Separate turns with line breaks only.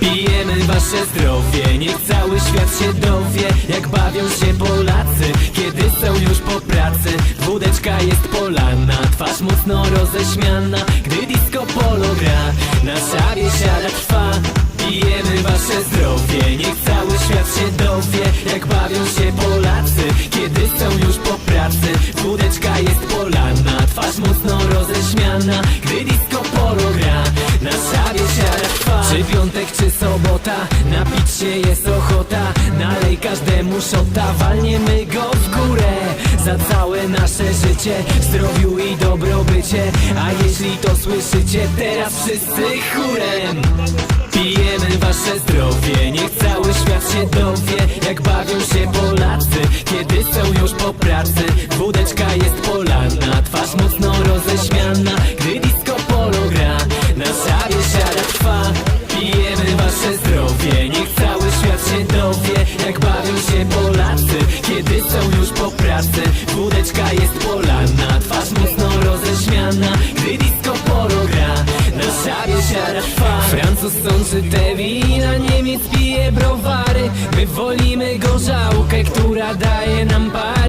Pijemy wasze zdrowie, niech cały świat się dowie. Jak bawią się Polacy, kiedy są już po pracy. Wódeczka jest polana, twarz mocno roześmiana. Gdy disco Jak bawią się Polacy, kiedy są już po pracy Wódeczka jest polana, twarz mocno roześmiana Gdy disco polo gra, nasza biesiada trwa. Czy piątek, czy sobota, napić się jest ochota. Nalej każdemu szota, walniemy go w górę. Za całe nasze życie, zdrowiu i dobrobycie. A jeśli to słyszycie, teraz wszyscy chórem. Pijemy wasze zdrowie, niech cały świat się dowie Jak bawią się Polacy, kiedy są już po pracy Wódeczka jest polana, twarz mocno roześmiana Gdy disco polo gra, nasza biesiada trwa Pijemy wasze zdrowie, niech cały świat się dowie Jak bawią się Polacy, kiedy są już po pracy Wódeczka jest polana, twarz mocno roześmiana Gdy disco polo gra, nasza biesiada trwa. Francuz sączy te wina, Niemiec browary. My wolimy gorzałkę, która daje